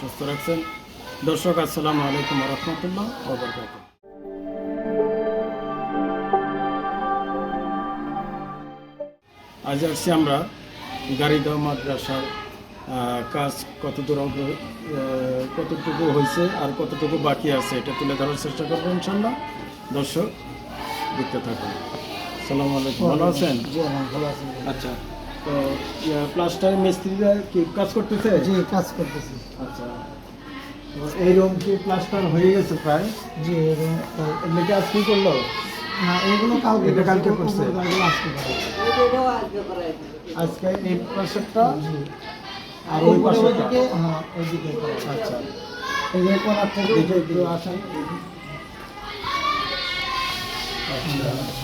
সুস্থ রাখছেন। দর্শক, আসসালামু আলাইকুম রহমতুল্লাহ আজ আসছি আমরা গাড়িদহ মাদ্রাসার কাজ কতদূর কতটুকু হয়েছে আর কতটুকু বাকি আছে এটা তুলে ধরার চেষ্টা করব ইনশাল্লাহ দর্শক, দেখতে থাকুন। সালাম আলাইকুম ভালো আছেন? জি আমার ভালো আছি। আচ্ছা তো প্লাস্টার মিস্ত্রিরা কি কাজ করতেছে? জি কাজ করতেছি। আচ্ছা তো এই রুম কি প্লাস্টার হয়ে গেছে প্রায়? জি এরকম তো- এমনি কাজ কি করল? না এগুলো কালকে এটা কালকে করছে? উপরের গাড়িগুলো আজকে করে। আজকে এই প্লাস্টারটা? জি। আর ওই উপরে পাশেরটা? ওইদিকে হ্যাঁ ওইদিকে করে। আচ্ছা। এই যে কোনার থেকে দেখে একটু উপরে আসেন। আচ্ছা।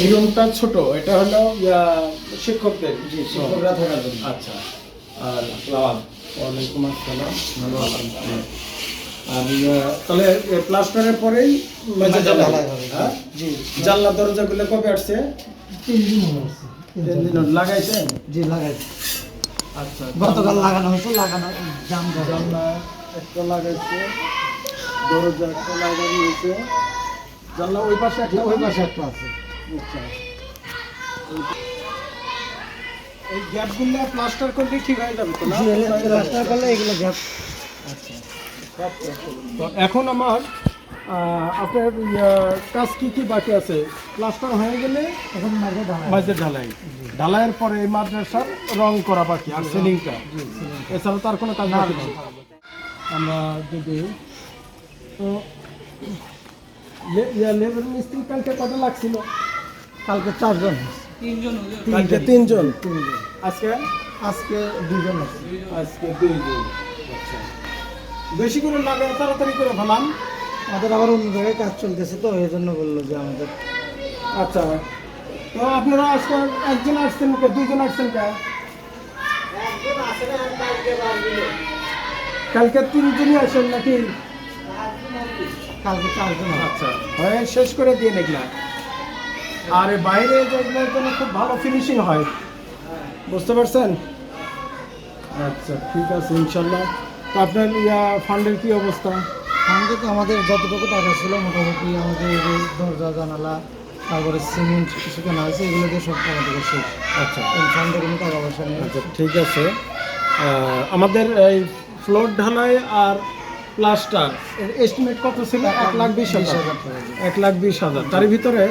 এই রুমটা ছোট এটা হলো ইয়া, শিক্ষকদের। জি শিক্ষকরা থাকার জন্য। আচ্ছা। আর ওয়ালাইকুম আসসালাম। ভালো আছেন? আর তাহলে প্লাস্টারের পরেই ঢালাই হবে, হ্যাঁ? জি। জানলা দরজাগুলো কবে আসছে? তিন দিন হয়ে তিন তিন দিন। লাগাইছেন? জি লাগাইছি। আচ্ছা গতকাল লাগানো হয়েছে লাগানো জাম জাম জানলা একটা লাগাইছে দরজা একটা লাগানো হয়েছে। জানলা ওই পাশে একটা ওই পাশে একটা আছে। আচ্ছা। এই গ্যাপগুলো প্লাস্টার করলে ঠিক হয়ে যাবে তো না? জি করলে এগুলো গ্যাপ। তো এখন আমার আপনার ইয়া, কাজ কি কি বাকি আছে? প্লাস্টার হয়ে গেলে এখন মাঝে ঢালাই। ঢালাইয়ের পরে এই মাদ্রাসার রং করা বাকি আর সিলিংটা এছাড়া তার কোনো কাজ বাকি নেই। আমরা যদি তো লেবার মিস্ত্রি কালকে কত লাগছিল? কালকে চারজন। কালকে তিনজন? তিনজন। আজকে? আজকে দুজন আছে। আজকে দুইজন। আচ্ছা। বেশি করে লাগে তাড়াতাড়ি করে ফেলাম। আমাদের আবার অন্য জায়গায় কাজ চলতেছে তো এই জন্য বলল যে আমাদের। আচ্ছা। তো আপনারা আজকে একজন আসছেন কে? দুইজন আসছেন কে? কালকে তিনজনই আসেন নাকি? কালকে চারজন আচ্ছা। হয়ে শেষ করে দিয়ে দেখলা আর বাইরে যেগুলোর জন্য খুব ভালো ফিনিশিং হয়। বুঝতে পারছেন? আচ্ছা ঠিক আছে ইনশাল্লাহ। তো আপনার ইয়া ফান্ডের কী অবস্থা? ফান্ডে তো আমাদের যতটুকু টাকা ছিল মোটামুটি আমাদের এই দরজা জানালা তারপরে সিমেন্ট কিছু কেনা হয়েছে এগুলো দিয়ে সব আমাদের শেষ আচ্ছা। এই ফান্ডে কোনো টাকা পয়সা নেই। আচ্ছা ঠিক আছে। আমাদের এই ফ্লোর ঢালাই আর প্লাস্টার এস্টিমেট কত ছিল? এক লাখ বিশ হাজার। টাকা। এক লাখ বিশ হাজার। তার ভিতরে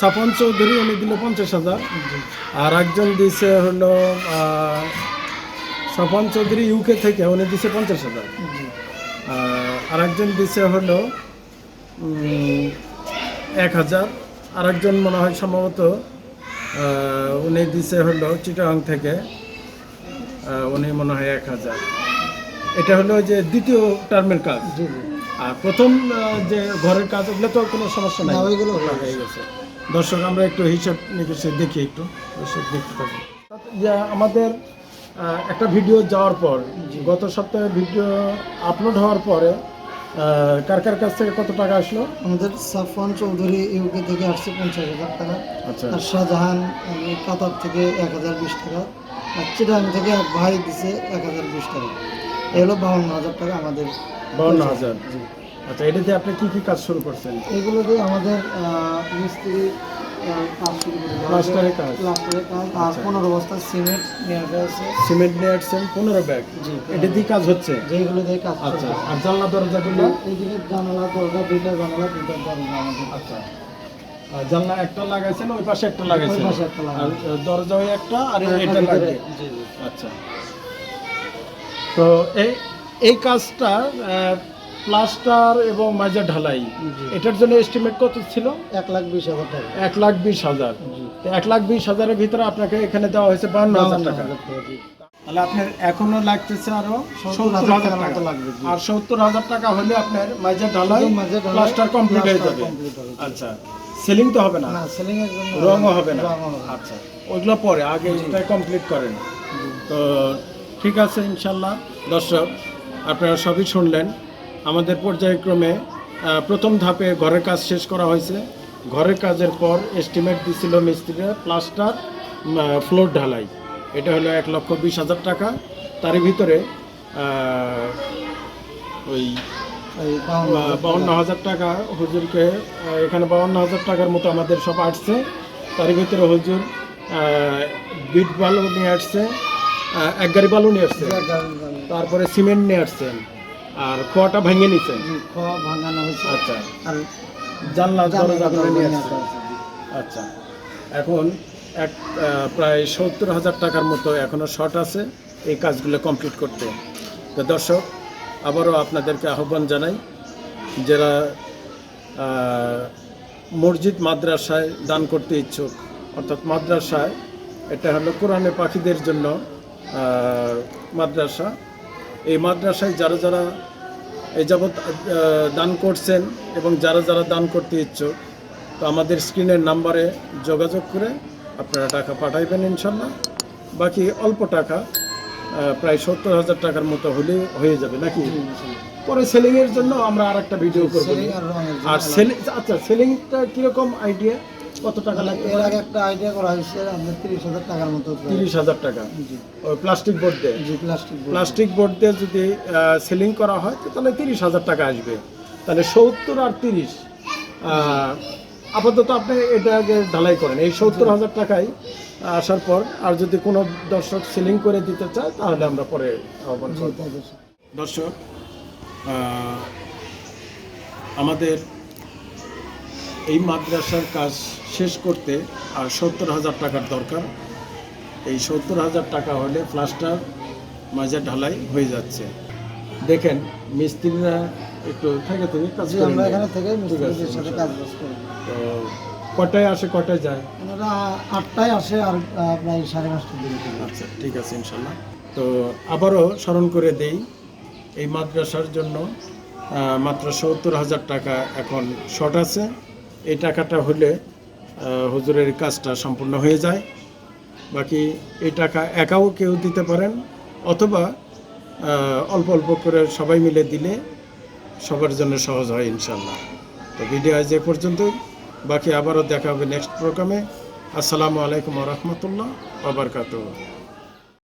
সাফন চৌধুরী উনি দিল পঞ্চাশ হাজার। আর একজন দিছে হলো সাফন চৌধুরী ইউকে থেকে উনি দিছে পঞ্চাশ হাজার। আর আরেকজন দিছে হলো এক হাজার। আরেকজন মনে হয় সম্ভবত উনি দিছে হলো চিটাগাং থেকে উনি মনে হয় এক হাজার। এটা হলো যে দ্বিতীয় টার্মের কাজ। জি জি। আর প্রথম যে ঘরের কাজ ওগুলো তো কোনো সমস্যা নাই। ওইগুলো হয়ে হয়ে গেছে। দর্শক আমরা একটু হিসাব নিকেশে দেখি একটু। দর্শক দেখতে থাকি যে আমাদের একটা ভিডিও যাওয়ার পর গত সপ্তাহে ভিডিও আপলোড হওয়ার পরে কার কার কাছ থেকে কত টাকা আসলো? আমাদের সাফওয়ান চৌধুরী ইউকে থেকে আসছে পঞ্চাশ হাজার টাকা। আচ্ছা। আর শাহজাহান কাতার থেকে এক হাজার বিশ টাকা। আর চিটাং থেকে এক ভাই দিছে এক হাজার বিশ টাকা। এগুলো বাউন্ন হাজার টাকা আমাদের বাউন্ন হাজার আচ্ছা এটা দিয়ে আপনি কি কি কাজ শুরু করছেন? এইগুলো দিয়ে আমাদের মিস্ত্রি। প্লাস্টারের কাজ। প্লাস্টারের কাজ আর আচ্ছা। পনেরো বস্তা সিমেন্ট সিমেন্ট নিয়ে আসছেন পনেরো ব্যাগ। জি এটা দিয়ে কাজ হচ্ছে? যেগুলো দিয়ে কাজ আচ্ছা আর জানলা দরজাগুলো এইদিকে জানালা দরজা দুইটা জানালা দুইটা দরজা আমাদের। আচ্ছা। জানলা একটা লাগাইছেন ওই পাশে একটা লাগাইছেন? দরজা ওই একটা আর এটা লাগবে? জি। আচ্ছা। তো এই এই কাজটা প্লাস্টার এবং মাঝে ঢালাই এটার জন্য এস্টিমেট কত ছিল? এক লাখ বিশ হাজার টাকা। এক লাখ বিশ হাজার। এক লাখ বিশ হাজারের ভিতরে আপনাকে এখানে দেওয়া হয়েছে বান্ন হাজার টাকা। তাহলে আপনার এখনও লাগতেছে আরও সত্তর হাজার টাকা লাগবে, আর সত্তর হাজার টাকা হলে আপনার মাঝে ঢালাই প্লাস্টার কমপ্লিট হয়ে যাবে। আচ্ছা সেলিং তো হবে না? সেলিং এর রঙও হবে না। আচ্ছা ওইগুলো পরে আগে কমপ্লিট করেন। তো ঠিক আছে ইনশাল্লাহ। দর্শক আপনারা সবই শুনলেন। আমাদের পর্যায়ক্রমে প্রথম ধাপে ঘরের কাজ শেষ করা হয়েছে। ঘরের কাজের পর এস্টিমেট দিছিল মিস্ত্রিরা প্লাস্টার ফ্লোর ঢালাই। এটা হলো এক লক্ষ বিশ হাজার টাকা। তারই ভিতরে ওই বাউন্ন হাজার টাকা। হুজুরকে এখানে বাউন্ন হাজার টাকার মতো আমাদের সব আসছে। তার ভিতরে হুজুর বিট বালু নিয়ে আসছে এক গাড়ি বালু নিয়ে আসছে। তারপরে সিমেন্ট নিয়ে আসছেন। আর খোয়াটা ভেঙে নিচ্ছেন খোয়া ভাঙানো হয়েছে। আচ্ছা। আর জানলা দরজাগুলো নিয়ে আসছেন। আচ্ছা। এখন এক প্রায় সত্তর হাজার টাকার মতো এখনও শর্ট আছে এই কাজগুলো কমপ্লিট করতে। তো দর্শক আবারও আপনাদেরকে আহ্বান জানাই যারা মসজিদ মাদ্রাসায় দান করতে ইচ্ছুক অর্থাৎ মাদ্রাসায় এটা হলো কোরআনে পাখিদের জন্য মাদ্রাসা। এই মাদ্রাসায় যারা যারা এই যাবৎ দান করছেন এবং যারা যারা দান করতে ইচ্ছুক তো আমাদের স্ক্রিনের নাম্বারে যোগাযোগ করে আপনারা টাকা পাঠাইবেন ইনশাল্লাহ। বাকি অল্প টাকা প্রায় সত্তর হাজার টাকার মতো হলে হয়ে যাবে নাকি? পরে সেলিংয়ের জন্য আমরা আর একটা ভিডিও করব। আর। সেলিং আচ্ছা সেলিংটা কীরকম আইডিয়া কত টাকা লাগবে এর আগে একটা আইডিয়া করা হয়েছে আমাদের তিরিশ হাজার টাকার মতো তিরিশ হাজার টাকা? ওই প্লাস্টিক বোর্ড দিয়ে? জি প্লাস্টিক প্লাস্টিক বোর্ড দিয়ে। যদি সেলিং করা হয় তো তাহলে তিরিশ হাজার টাকা আসবে। তাহলে সত্তর আর তিরিশ আপাতত আপনি এটা আগে ঢালাই করেন। এই সত্তর হাজার টাকায় আসার পর আর যদি কোনো দর্শক সেলিং করে দিতে চায় তাহলে আমরা পরে আহ্বান করব। দর্শক আমাদের এই মাদ্রাসার কাজ শেষ করতে আর সত্তর হাজার টাকার দরকার। এই সত্তর হাজার টাকা হলে প্লাস্টার মাজা ঢালাই হয়ে যাচ্ছে। দেখেন মিস্ত্রিরা একটু থেকে থেকে কাজ আমরা এখানে থেকে মিস্ত্রিদের সাথে কাজ করি। তো কটায় আসে কটায় যায়? ওনারা আটটায় আসে আর প্রায় সাড়ে পাঁচটার দিকে আচ্ছা ঠিক আছে ইনশাল্লাহ। তো আবারও স্মরণ করে দেই এই মাদ্রাসার জন্য মাত্র সত্তর হাজার টাকা এখন শর্ট আছে। এই টাকাটা হলে হুজুরের কাজটা সম্পূর্ণ হয়ে যায়। বাকি এই টাকা একাও কেউ দিতে পারেন, অথবা অল্প অল্প করে সবাই মিলে দিলে সবার জন্য সহজ হয় ইনশাল্লাহ তো ভিডিও আজ এ পর্যন্তই। বাকি আবারও দেখা হবে নেক্সট প্রোগ্রামে আসসালামু আলাইকুম রহমতুল্লাহ আবরকাত